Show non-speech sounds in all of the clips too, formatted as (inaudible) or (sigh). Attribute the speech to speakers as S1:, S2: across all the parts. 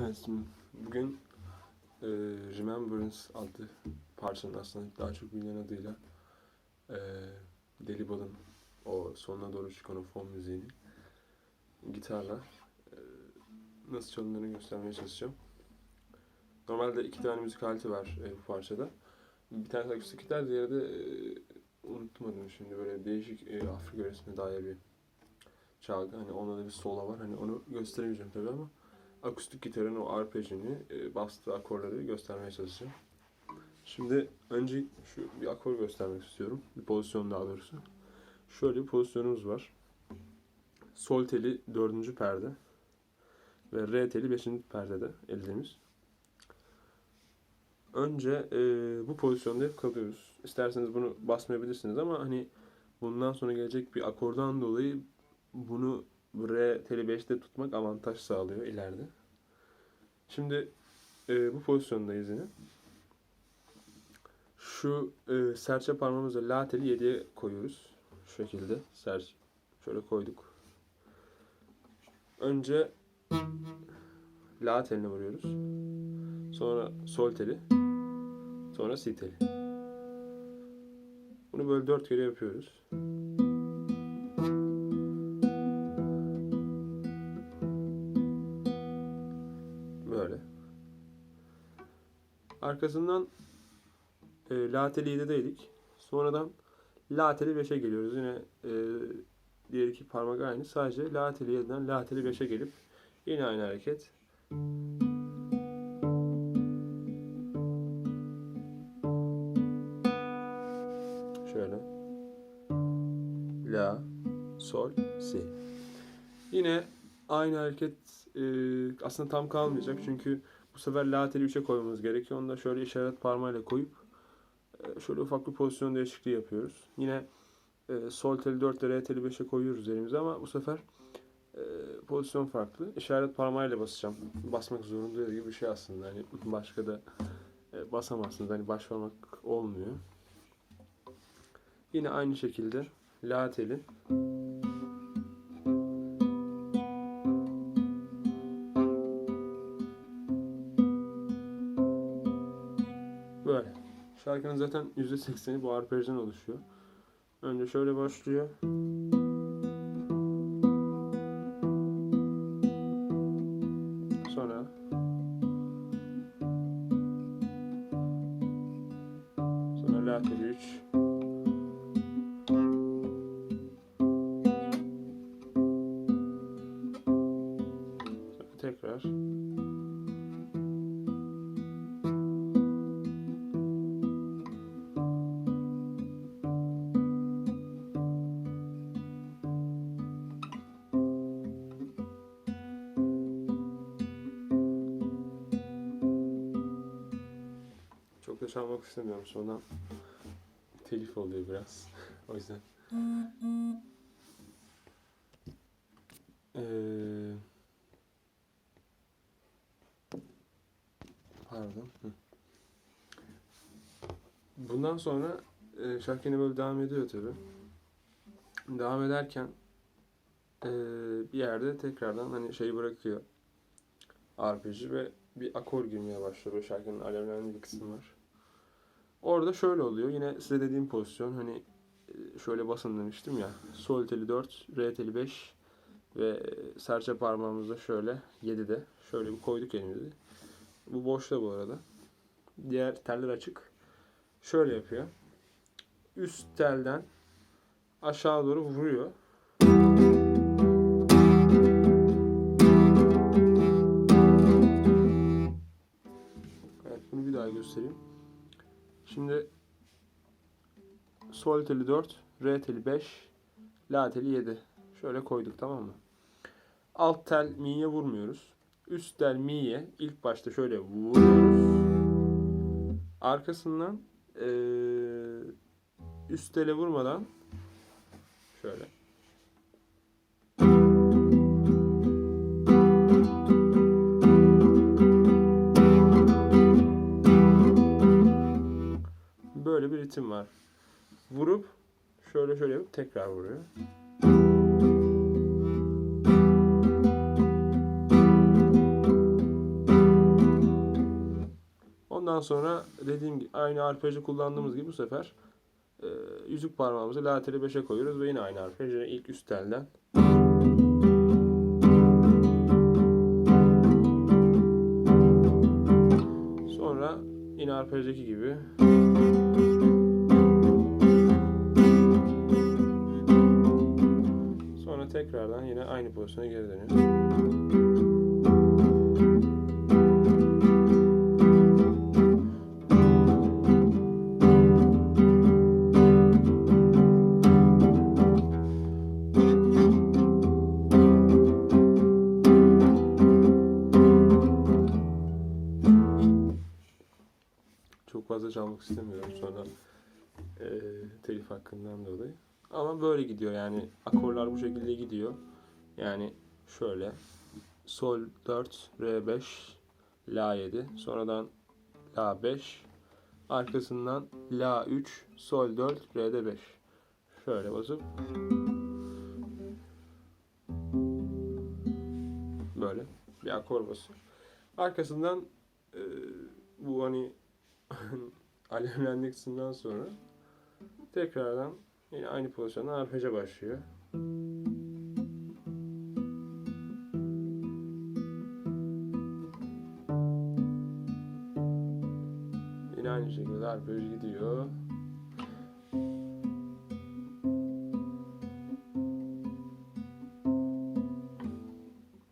S1: Evet, bugün e, Remembrance adlı parçanın aslında daha çok bilinen adıyla e, Deli Bal'ın o sonuna doğru çıkan o fon müziğini gitarla e, nasıl çalındığını göstermeye çalışacağım. Normalde iki tane müzik aleti var e, bu parçada. Bir tanesi akustik gitar, diğeri de e, unuttum adını şimdi böyle değişik e, Afrika yöresine dair bir çalgı. Hani onda da bir sola var. Hani onu gösteremeyeceğim tabii ama akustik gitarın o arpejini, e, bastığı akorları göstermeye çalışacağım. Şimdi önce şu bir akor göstermek istiyorum. Bir pozisyon daha doğrusu. Şöyle bir pozisyonumuz var. Sol teli dördüncü perde ve re teli beşinci perdede ellerimiz. Önce e, bu pozisyonda hep kalıyoruz. İsterseniz bunu basmayabilirsiniz ama hani bundan sonra gelecek bir akordan dolayı bunu re teli 5'te tutmak avantaj sağlıyor ileride. Şimdi e, bu pozisyondayız yine. Şu e, serçe parmağımızla la teli 7'ye koyuyoruz. Şu şekilde serçe. Şöyle koyduk. Önce la teline vuruyoruz. Sonra sol teli. Sonra si teli. Bunu böyle dört kere yapıyoruz. Arkasından e, La teli 7'deydik. Sonradan La teli 5'e geliyoruz. Yine e, diğer iki parmak aynı. Sadece La teli 7'den La teli 5'e gelip yine aynı hareket. Şöyle. La, sol, si. Yine aynı hareket e, aslında tam kalmayacak çünkü sefer la teli 3'e koymamız gerekiyor. Onu da şöyle işaret parmağıyla koyup e, şöyle ufak bir pozisyon değişikliği yapıyoruz. Yine e, sol teli 4 ile re teli 5'e koyuyoruz elimize ama bu sefer e, pozisyon farklı. İşaret parmağıyla basacağım. Basmak zorunda gibi bir şey aslında. Hani (laughs) başka da e, basamazsınız. Hani baş parmak olmuyor. Yine aynı şekilde la teli Şarkının zaten %80'i bu arpejden oluşuyor. Önce şöyle başlıyor. Sonra Da çalmak istemiyorum. Sonra telif oluyor biraz. (laughs) o yüzden. Ee, pardon. Bundan sonra e, şarkı böyle devam ediyor tabi. Devam ederken e, bir yerde tekrardan hani şeyi bırakıyor. Arpej'i ve bir akor girmeye başlıyor. Böyle şarkının alevlendiği bir kısım var. Orada şöyle oluyor. Yine size dediğim pozisyon hani e, şöyle basın demiştim ya. Sol teli 4, re teli 5 ve serçe parmağımızda şöyle 7'de. Şöyle bir koyduk elimizi. Bu boşta bu arada. Diğer teller açık. Şöyle yapıyor. Üst telden aşağı doğru vuruyor. Evet bunu bir daha göstereyim. Şimdi sol teli 4, re teli 5, la teli 7. Şöyle koyduk tamam mı? Alt tel mi'ye vurmuyoruz. Üst tel mi'ye ilk başta şöyle vuruyoruz. Arkasından eee üst tele vurmadan şöyle böyle bir ritim var. Vurup şöyle şöyle yapıp tekrar vuruyor. Ondan sonra dediğim gibi aynı arpejde kullandığımız gibi bu sefer e, yüzük parmağımızı la teli 5'e koyuyoruz ve yine aynı arpejde ilk üst telden Sonra yine arpejdeki gibi yine aynı pozisyona geri dönüyor. Çok fazla çalmak istemiyorum sonra eee telif hakkından dolayı. Ama böyle gidiyor yani akorlar bu şekilde gidiyor. Yani şöyle Sol 4, Re 5, La 7, sonradan La 5, arkasından La 3, Sol 4, Re'de 5. Şöyle basıp böyle bir akor basıyor. Arkasından eee, bu hani (laughs) alevlendik sonra tekrardan yine aynı pozisyonda arpeja başlıyor. Yine aynı şekilde arpej gidiyor.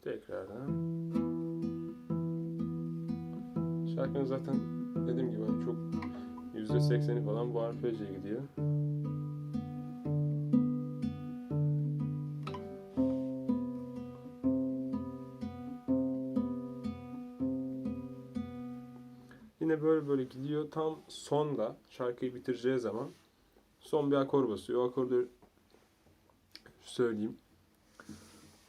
S1: Tekrardan. Şarkının zaten dediğim gibi hani çok %80'i falan bu arpejle gidiyor. Böyle böyle gidiyor. Tam sonda şarkıyı bitireceği zaman son bir akor basıyor. O akordu söyleyeyim.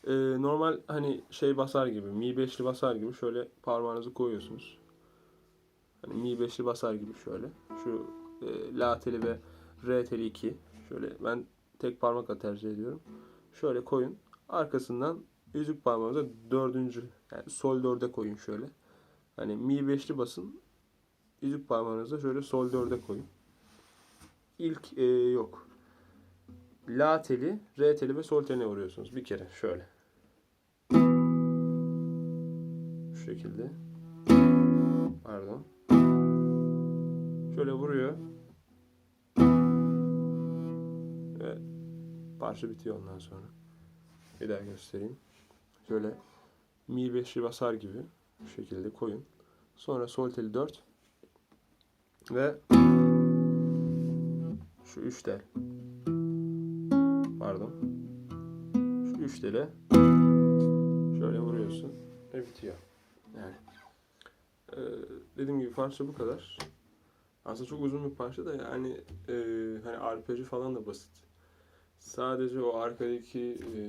S1: Ee, normal hani şey basar gibi, mi beşli basar gibi şöyle parmağınızı koyuyorsunuz. Hani mi beşli basar gibi şöyle. Şu e, la teli ve re teli 2. Şöyle ben tek parmakla tercih ediyorum. Şöyle koyun. Arkasından yüzük parmağınıza dördüncü yani sol dörde koyun şöyle. Hani mi beşli basın. Yüzük parmağınızı şöyle sol dörde koyun. İlk e, yok. La teli, re teli ve sol teline vuruyorsunuz. Bir kere şöyle. Şu şekilde. Pardon. Şöyle vuruyor. Ve parça bitiyor ondan sonra. Bir daha göstereyim. Şöyle mi 5'i basar gibi bu şekilde koyun. Sonra sol teli 4 ve şu 3 tel. Pardon. Şu 3 tele şöyle vuruyorsun ve bitiyor. Yani ee, dediğim gibi parça bu kadar. Aslında çok uzun bir parça da yani e, hani arpejı falan da basit. Sadece o arkadaki e,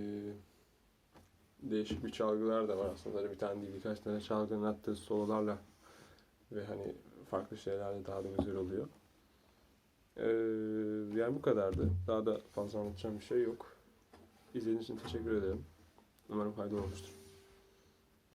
S1: değişik bir çalgılar da var aslında. Bir tane değil birkaç tane çalgının attığı sololarla ve hani farklı şeylerle daha da güzel oluyor. Ee, yani bu kadardı. Daha da fazla anlatacağım bir şey yok. İzlediğiniz için teşekkür ederim. Umarım faydalı olmuştur.